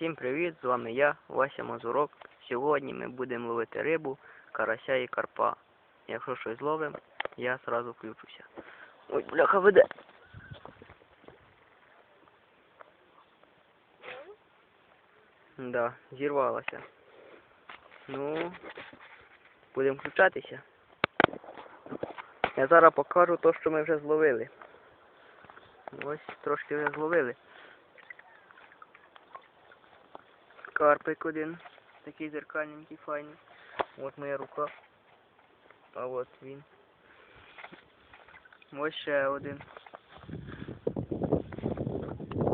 Всім привіт! З вами я, Вася Мазурок. Сьогодні ми будемо ловити рибу, карася і карпа. Якщо щось зловимо, я сразу включуся. Ой, бляха веде. Да, зірвалася. Ну, будемо включатися. Я зараз покажу те, що ми вже зловили. Ось трошки вже зловили. Карпик один. Такий зеркальненький, файний. От моя рука. А от він. Ось ще один.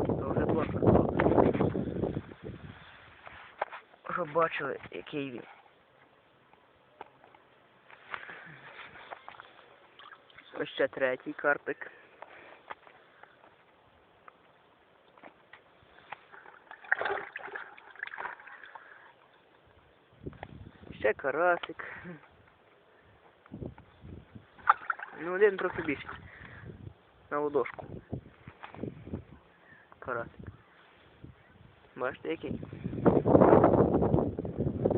То вже два. Щоб бачили, який він. Ось ще третій карпик. Ще карасик. Ну, один трохи більше. На ладошку. Карасик. Бачите, який?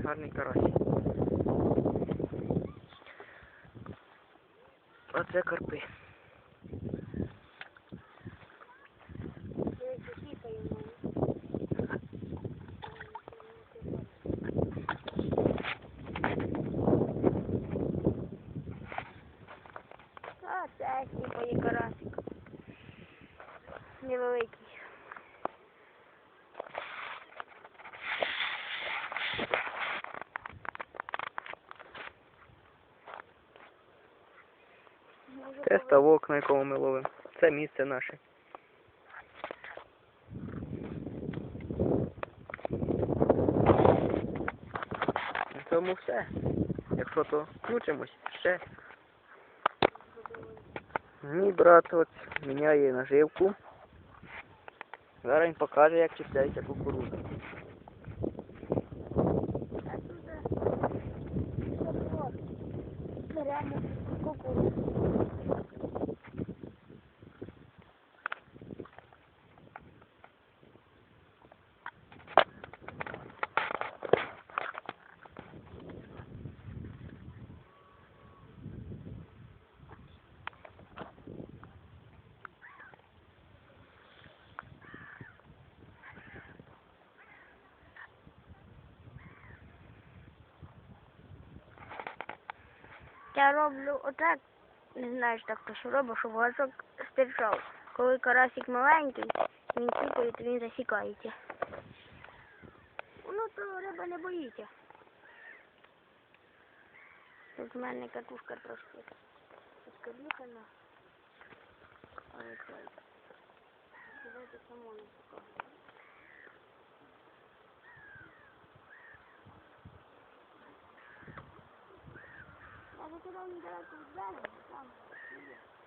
Гарний карасик. А, це типа є карасик. Невеликий. Це ставок, на якому ми ловимо. Це місце наше. На цьому все. Якщо то включимось, ще. Мій брат от міняє наживку. Зараз він покаже, як чіпляється кукурудза. Беремо кукурудзу. Я роблю отак, не знаю, що так то що роблю, щоб гачок стирчав. Коли карасик маленький, він цікає, то він засікається. Ну то риба не боїться. Тут в мене катушка трошки це... Давайте само не покажу. Я за туди недалеко